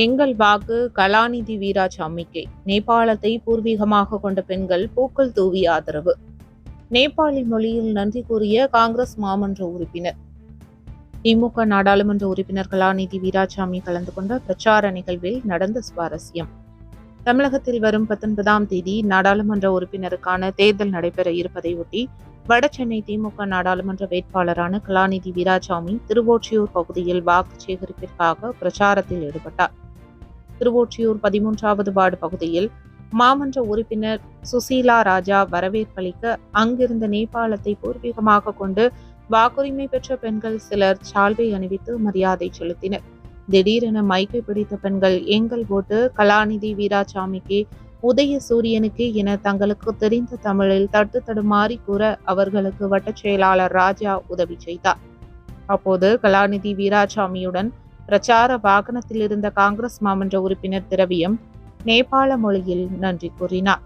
எங்கள் வாக்கு கலாநிதி வீராசாமிக்கு நேபாளத்தை பூர்வீகமாக கொண்ட பெண்கள் பூக்கள் தூவி ஆதரவு. நேபாளி மொழியில் நன்றி கூறிய காங்கிரஸ் மாமன்ற உறுப்பினர். திமுக நாடாளுமன்ற உறுப்பினர் கலாநிதி வீராசாமி கலந்து கொண்ட பிரச்சார நிகழ்வில் நடந்த சுவாரஸ்யம். தமிழகத்தில் வரும் பத்தொன்பதாம் தேதி நாடாளுமன்ற உறுப்பினருக்கான தேர்தல் நடைபெற இருப்பதை ஒட்டி வடசென்னை திமுக நாடாளுமன்ற வேட்பாளரான கலாநிதி வீராசாமி திருவொற்றியூர் பகுதியில் வாக்கு சேகரிப்பிற்காக பிரச்சாரத்தில் ஈடுபட்டார். திருவொற்றியூர் பதிமூன்றாவது வார்டு பகுதியில் மாமன்ற உறுப்பினர் சுசீலா ராஜா வரவேற்பளிக்க அங்கிருந்த நேபாளத்தை பூர்வீகமாக கொண்டு வாக்குரிமை பெற்ற பெண்கள் சிலர் சால்வை அணிவித்து மரியாதை செலுத்தினர். திடீரென மைக்கை பிடித்த பெண்கள் எங்கள் ஓட்டு கலாநிதி வீராசாமிக்கு உதய சூரியனுக்கு என தங்களுக்கு தெரிந்த தமிழில் தட்டு தடுமாறி கூற அவர்களுக்கு வட்டச் செயலாளர் ராஜா உதவி செய்தார். அப்போது கலாநிதி வீராசாமியுடன் பிரச்சார வாகனத்தில் இருந்த காங்கிரஸ் மாமன்ற உறுப்பினர் திரவியம் நேபாள மொழியில் நன்றி கூறினார்.